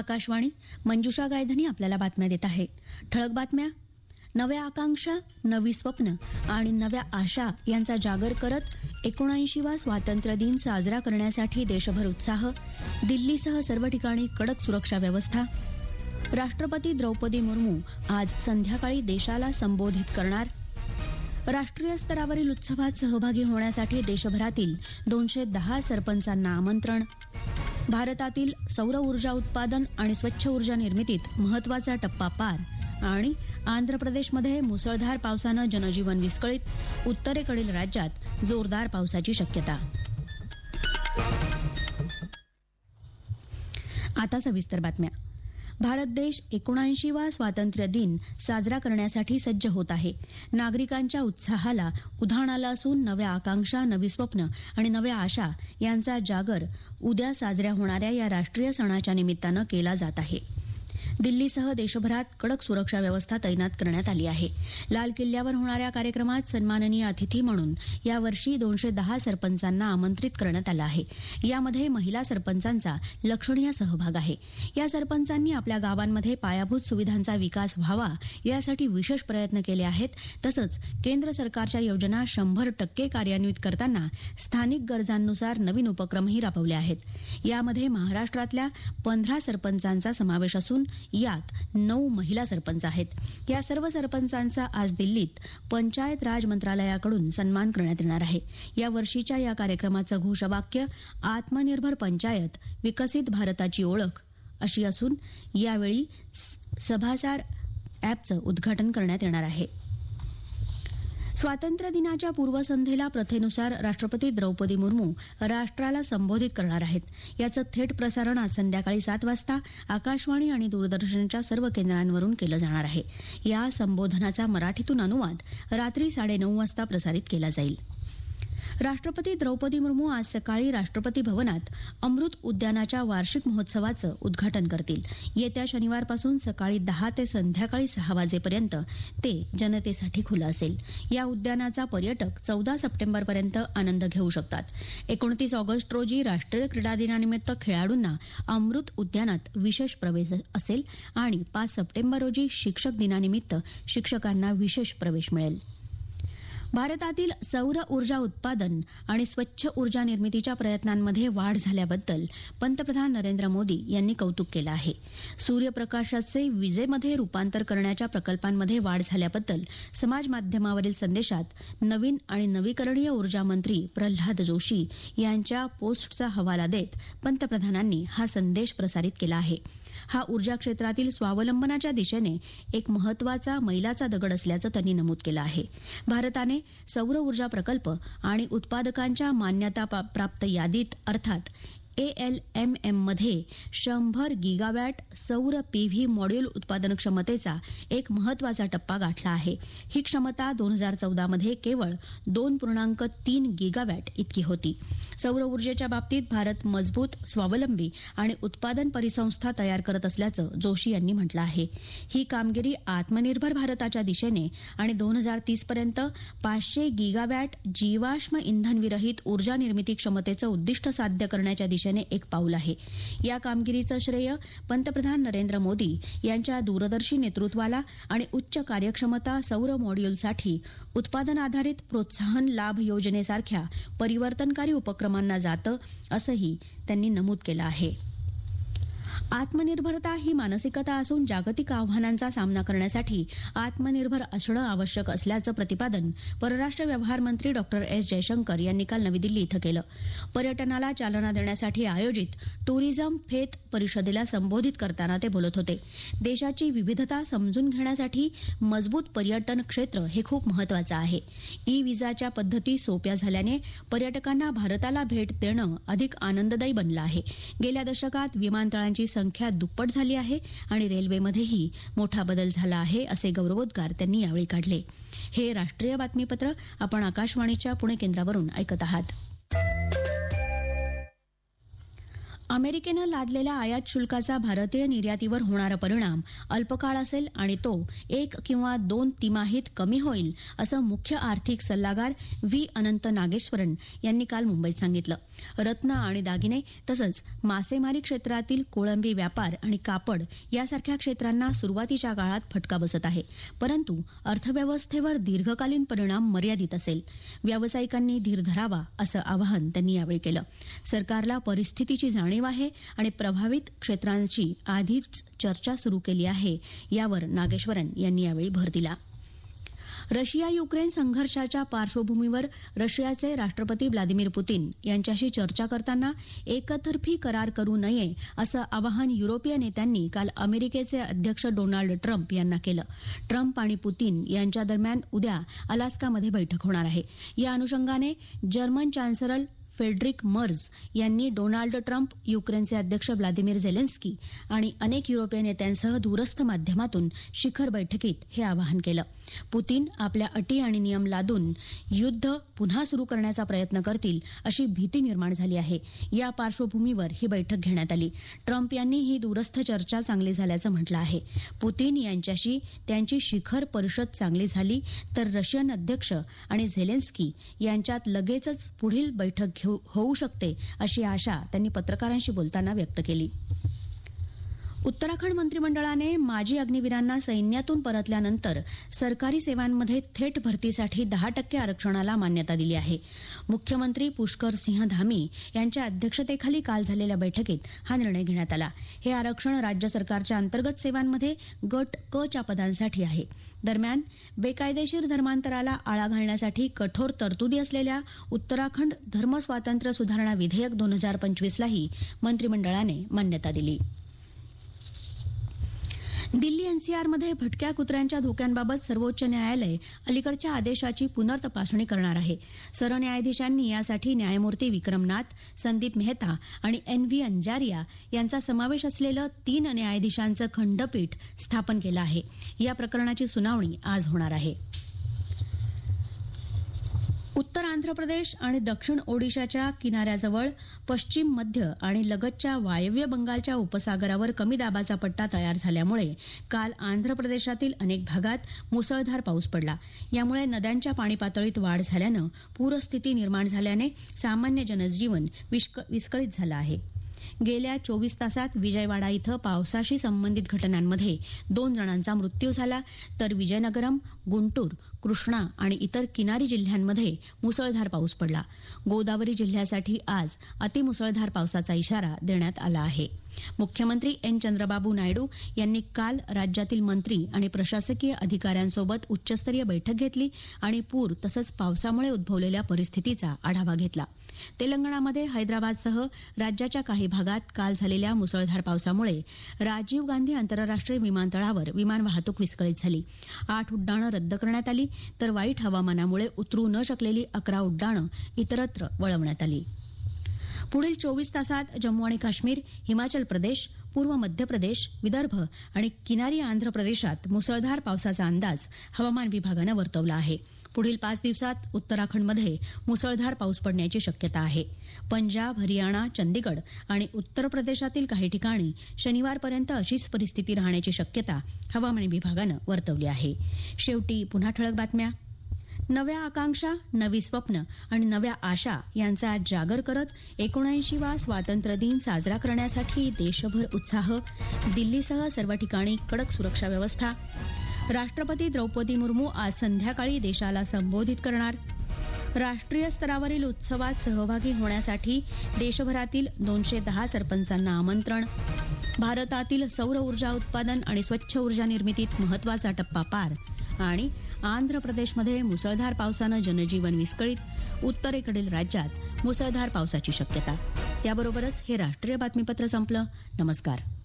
आकाशवाणी मंजुषा गायधनी आपल्याला बातम्या देत आहे. ठळक बातम्या नव्या आकांक्षा नवी स्वप्न आणि नव्या आशा यांचा जागर करत एकोणऐंशीवा स्वातंत्र्य दिन साजरा करण्यासाठी देशभर उत्साह दिल्लीसह सर्व ठिकाणी कडक सुरक्षा व्यवस्था. राष्ट्रपती द्रौपदी मुर्मू आज संध्याकाळी देशाला संबोधित करणार. राष्ट्रीय स्तरावरील उत्सवात सहभागी होण्यासाठी देशभरातील दोनशे दहा सरपंचांना आमंत्रण भारतातील सौर ऊर्जा उत्पादन आणि स्वच्छ ऊर्जा निर्मितीत महत्त्वाचा टप्पा पार. आणि आंध्र प्रदेशमध्ये मुसळधार पावसानं जनजीवन विस्कळीत उत्तरेकडील राज्यात जोरदार पावसाची शक्यता. आता सविस्तर बातम्या. भारत देश एकोणऐंशीवा स्वातंत्र्य दिन साजरा करण्यासाठी सज्ज होत आहे. नागरिकांच्या उत्साहाला उधाण आलं असून नव्या आकांक्षा नवी स्वप्न आणि नव्या आशा यांचा जागर उद्या साजऱ्या होणाऱ्या या राष्ट्रीय सणाच्या निमित्तानं केला जात आहे. दिल्लीसह देशभरात कडक सुरक्षा व्यवस्था तैनात करण्यात आली आहे. लाल किल्ल्यावर होणाऱ्या कार्यक्रमात सन्माननीय अतिथी म्हणून यावर्षी दोनशे दहा सरपंचांना आमंत्रित करण्यात आलं आहे. यामध्ये महिला सरपंचांचा लक्षणीय सहभाग आहे. या सरपंचांनी आपल्या गावांमध्ये पायाभूत सुविधांचा विकास व्हावा यासाठी विशेष प्रयत्न केले आहेत. तसंच केंद्र सरकारच्या योजना शंभर टक्के कार्यान्वित करताना स्थानिक गरजांनुसार नवीन उपक्रमही राबवले आहेत. यामध्ये महाराष्ट्रातल्या पंधरा सरपंचांचा समावेश असून यात नऊ महिला सरपंच आहेत. या सर्व सरपंचांचा आज दिल्लीत पंचायत राज मंत्रालयाकडून सन्मान करण्यात येणार आहे. या वर्षीच्या या कार्यक्रमाचं घोषवाक्य आत्मनिर्भर पंचायत विकसित भारताची ओळख अशी असून यावेळी सभासार अॅपचं उद्घाटन करण्यात येणार आहे. स्वातंत्र्य दिनाच्या पूर्वसंध्येला प्रथेनुसार राष्ट्रपती द्रौपदी मुर्मू राष्ट्राला संबोधित करणार आहेत. याचं थेट प्रसारण आज संध्याकाळी सात वाजता आकाशवाणी आणि दूरदर्शनच्या सर्व केंद्रांवरून केलं जाणार आहे. या संबोधनाचा मराठीतून अनुवाद रात्री साडेनऊ वाजता प्रसारित केला जाईल. राष्ट्रपती द्रौपदी मुर्मू आज सकाळी राष्ट्रपती भवनात अमृत उद्यानाच्या वार्षिक महोत्सवाचं उद्घाटन करतील. येत्या शनिवारपासून सकाळी दहा ते संध्याकाळी सहा वाजेपर्यंत ते जनतेसाठी खुलं असेल. या उद्यानाचा पर्यटक चौदा सप्टेंबरपर्यंत आनंद घेऊ शकतात. एकोणतीस ऑगस्ट रोजी राष्ट्रीय क्रीडा दिनानिमित्त खेळाडूंना अमृत उद्यानात विशेष प्रवेश असेल आणि पाच सप्टेंबर रोजी शिक्षक दिनानिमित्त शिक्षकांना विशेष प्रवेश मिळेल. भारतातील सौर ऊर्जा उत्पादन आणि स्वच्छ ऊर्जा निर्मितीच्या प्रयत्नांमध्ये वाढ झाल्याबद्दल पंतप्रधान नरेंद्र मोदी यांनी कौतुक केलं आहे. सूर्यप्रकाशाचे विजेमध्ये रूपांतर करण्याच्या प्रकल्पांमध्ये वाढ झाल्याबद्दल समाज माध्यमावरील संदेशात नवीन आणि नवीकरणीय ऊर्जा मंत्री प्रल्हाद जोशी यांच्या पोस्टचा हवाला देत पंतप्रधानांनी हा संदेश प्रसारित केला आहे. हा ऊर्जा क्षेत्रातील स्वावलंबनाच्या दिशेने एक महत्त्वाचा मैलाचा दगड असल्याचं त्यांनी नमूद केलं आहे. भारताने सौर ऊर्जा प्रकल्प आणि उत्पादकांच्या मान्यता प्राप्त यादीत अर्थात एएलएमएममध्ये शंभर गिगावॅट सौर पीव्ही मॉड्यूल उत्पादन क्षमतेचा एक महत्त्वाचा टप्पा गाठला आहे. ही क्षमता दोन हजार चौदामध्ये केवळ दोन पूर्णांक तीन गिगावॅट इतकी होती. सौर ऊर्जेच्या बाबतीत भारत मजबूत स्वावलंबी आणि उत्पादन परिसंस्था तयार करत असल्याचं जोशी यांनी म्हटलं आहे. ही कामगिरी आत्मनिर्भर भारताच्या दिशेने आणि दोन हजार तीसपर्यंत पाचशे गिगावॅट जीवाश्म इंधनविरहित ऊर्जा निर्मिती क्षमतेचं उद्दिष्ट साध्य करण्याच्या दिशेने एक पाऊल आहे. या कामगिरीचं श्रेय पंतप्रधान नरेंद्र मोदी यांच्या दूरदर्शी नेतृत्वाला आणि उच्च कार्यक्षमता सौर मॉड्यूलसाठी उत्पादन आधारित प्रोत्साहन लाभ योजनेसारख्या परिवर्तनकारी उपक्रमांना जातं असंही त्यांनी नमूद केलं आहे. आत्मनिर्भरता ही मानसिकता असून जागतिक आव्हानांचा सामना करण्यासाठी आत्मनिर्भर असणं आवश्यक असल्याचं प्रतिपादन परराष्ट्र व्यवहार मंत्री डॉक्टर एस. जयशंकर यांनी काल नवी दिल्ली इथं केलं. पर्यटनाला चालना देण्यासाठी आयोजित टुरिझम फेत परिषदेला संबोधित करताना ते बोलत होते. देशाची विविधता समजून घेण्यासाठी मजबूत पर्यटन क्षेत्र हे खूप महत्वाचं आहे. ई विजाच्या पद्धती सोप्या झाल्याने पर्यटकांना भारताला भेट देणं अधिक आनंददायी बनलं आहे. गेल्या दशकात विमानतळांची संख्या दुप्पट झाली आहे आणि रेल्वेमध्येही मोठा बदल झाला आहे असे गौरवोद्गार त्यांनी यावेळी काढले. हे राष्ट्रीय बातमीपत्र आपण आकाशवाणीच्या पुणे केंद्रावरून ऐकत आहात. अमेरिकेनं लादलेल्या आयात शुल्काचा भारतीय निर्यातीवर होणारा परिणाम अल्पकाळ असेल आणि तो एक किंवा दोन तिमाहीत कमी होईल असं मुख्य आर्थिक सल्लागार व्ही. अनंत नागेश्वरन यांनी काल मुंबईत सांगितलं. रत्न आणि दागिने तसंच मासेमारी क्षेत्रातील कोळंबी व्यापार आणि कापड यासारख्या क्षेत्रांना सुरुवातीच्या काळात फटका बसत आहे. परंतु अर्थव्यवस्थेवर दीर्घकालीन परिणाम मर्यादित असेल. व्यावसायिकांनी धीर धरावा असं आवाहन त्यांनी यावेळी केलं. सरकारला परिस्थितीची जाणीव जाणीव आहे आणि प्रभावित क्षेत्रांची आधीच चर्चा सुरू केली आहे यावर नागेश्वरन यांनी यावेळी भर दिला. रशिया युक्रेन संघर्षाच्या पार्श्वभूमीवर रशियाचे राष्ट्रपती व्लादिमीर पुतीन यांच्याशी चर्चा करताना एकतर्फी करार करू नये असं आवाहन युरोपीय नेत्यांनी काल अमेरिकेचे अध्यक्ष डोनाल्ड ट्रम्प यांना केलं. ट्रम्प आणि पुतीन यांच्या दरम्यान उद्या अलास्कामध्ये बैठक होणार आहे. या अनुषंगाने जर्मन चान्सलर फेडरिक मर्ज यांनी डोनाल्ड ट्रम्प युक्रेनचे अध्यक्ष व्लादिमीर झेलेन्स्की आणि अनेक युरोपीय नेत्यांसह दूरस्थ माध्यमातून शिखर बैठकीत हे आवाहन केलं. पुतीन आपल्या अटी आणि नियम लादून युद्ध पुन्हा सुरू करण्याचा प्रयत्न करतील अशी भीती निर्माण झाली आहे. या पार्श्वभूमीवर ही बैठक घेण्यात आली. ट्रम्प यांनी ही दूरस्थ चर्चा चांगली झाल्याचं म्हटलं आहे. पुतीन यांच्याशी त्यांची शिखर परिषद चांगली झाली तर रशियन अध्यक्ष आणि झेलेन्स्की यांच्यात लगेचच पुढील बैठक घेऊ होऊ शकते अशी आशा त्यांनी पत्रकारांशी बोलताना व्यक्त केली. उत्तराखंड मंत्रिमंडळाने माजी अग्निवीरांना सैन्यातून परतल्यानंतर सरकारी सेवांमध्ये थेट भरतीसाठी दहा टक्के आरक्षणाला मान्यता दिली आहे. मुख्यमंत्री पुष्कर सिंह धामी यांच्या अध्यक्षतेखाली काल झालेल्या बैठकीत हा निर्णय घेण्यात आला. हे आरक्षण राज्य सरकारच्या अंतर्गत सेवांमध्ये गट क च्या पदांसाठी आहे. दरम्यान बेकायदेशीर धर्मांतराला आळा घालण्यासाठी कठोर तरतुदी असलेल्या उत्तराखंड धर्मस्वातंत्र्य सुधारणा विधेयक दोन हजार पंचवीसलाही मंत्रिमंडळाने मान्यता दिली. दिल्ली एनसीआरमध्ये भटक्या कुत्र्यांच्या धोक्यांबाबत सर्वोच्च न्यायालय अलीकडच्या आदेशाची पुनर्तपासणी करणार आहे. सरन्यायाधीशांनी यासाठी न्यायमूर्ती विक्रमनाथ संदीप मेहता आणि एन व्ही अंजारिया यांचा समावेश असलेलं तीन न्यायाधीशांचं खंडपीठ स्थापन केलं आहे. या प्रकरणाची सुनावणी आज होणार आहे. उत्तर आंध्र प्रदेश आणि दक्षिण ओडिशाच्या किनाऱ्याजवळ पश्चिम मध्य आणि लगतच्या वायव्य बंगालच्या उपसागरावर कमी दाबाचा पट्टा तयार झाल्यामुळे काल आंध्र प्रदेशातील अनेक भागात मुसळधार पाऊस पडला. यामुळे नद्यांच्या पाणी पातळीत वाढ झाल्यानं पूरस्थिती निर्माण झाल्याने सामान्य जनजीवन विस्कळीत झालं आहे. गेल्या चोवीस तासात विजयवाडा इथं पावसाशी संबंधित घटनांमध्ये दोन जणांचा मृत्यू झाला. तर विजयनगरम गुंटूर कृष्णा आणि इतर किनारी जिल्ह्यांमध्ये मुसळधार पाऊस पडला. गोदावरी जिल्ह्यासाठी आज अतिमुसळधार पावसाचा इशारा देण्यात आला आहे. मुख्यमंत्री एन चंद्रबाबू नायडू यांनी काल राज्यातील मंत्री आणि प्रशासकीय अधिकाऱ्यांसोबत उच्चस्तरीय बैठक घेतली आणि पूर तसंच पावसामुळे उद्भवलेल्या परिस्थितीचा आढावा घेतला. तेलंगणामध्ये हैदराबादसह राज्याच्या काही भागात काल झालेल्या मुसळधार पावसामुळे राजीव गांधी आंतरराष्ट्रीय विमानतळावर विमान वाहतूक विस्कळीत झाली. आठ उड्डाणं रद्द करण्यात आली तर वाईट हवामानामुळे उतरू न शकलेली अकरा उड्डाणं इतरत्र वळवण्यात आली. पुढील चोवीस तासात जम्मू आणि काश्मीर हिमाचल प्रदेश पूर्व मध्य प्रदेश विदर्भ आणि किनारी आंध्र प्रदेशात मुसळधार पावसाचा अंदाज हवामान विभागानं वर्तवला आहे. पुढील पाच दिवसात उत्तराखंडमध्ये मुसळधार पाऊस पडण्याची शक्यता आहे. पंजाब हरियाणा चंदीगड आणि उत्तर प्रदेशातील काही ठिकाणी शनिवारपर्यंत अशीच परिस्थिती राहण्याची शक्यता हवामान विभागानं वर्तवली आहे. शेवटी पुन्हा ठळक बातम्या. नव्या आकांक्षा नवी स्वप्न आणि नव्या आशा यांचा जागर करत एकोणऐंशीवा स्वातंत्र्य दिन साजरा करण्यासाठी देशभर उत्साह दिल्लीसह सर्व ठिकाणी कडक सुरक्षा व्यवस्था. राष्ट्रपती द्रौपदी मुर्मू आज संध्याकाळी देशाला संबोधित करणार. राष्ट्रीय स्तरावरील उत्सवात सहभागी होण्यासाठी देशभरातील दोनशे दहा सरपंचांना आमंत्रण. भारतातील सौर ऊर्जा उत्पादन आणि स्वच्छ ऊर्जा निर्मितीत महत्त्वाचा टप्पा पार. आणि आंध्र प्रदेशमध्ये मुसळधार पावसानं जनजीवन विस्कळीत. उत्तरेकडील राज्यात मुसळधार पावसाची शक्यता. याबरोबरच हे राष्ट्रीय बातमीपत्र संपलं. नमस्कार.